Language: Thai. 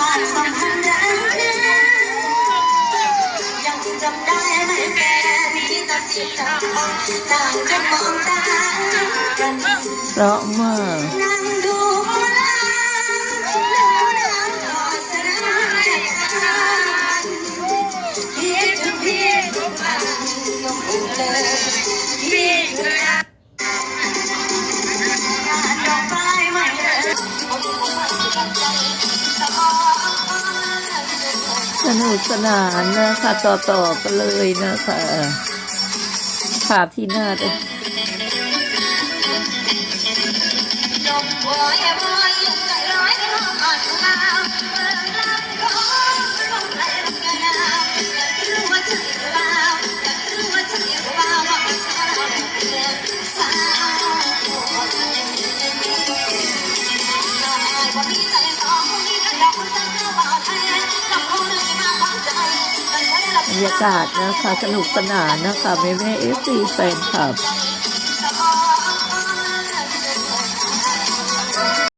บ้านสัมพันธ์นั้นยังจำได้ไหมแม่มีแต่สิทธิ์ต่างต่างจะมองตากันเพราะมากนั่งดูหมอลำแล้วน้ำทอดสนามจักรยานพี่ถึงพี่ทุกวันยกมือเลยพี่คือดอกไม้ไม่เลิก สนุกสนานนะคะต่อต่อกันเลยนะคะภาพที่น่าจะ รับรรยากาศนะคะ สนุกสนานนะคะแม่แม่เอฟซีแฟนคลับ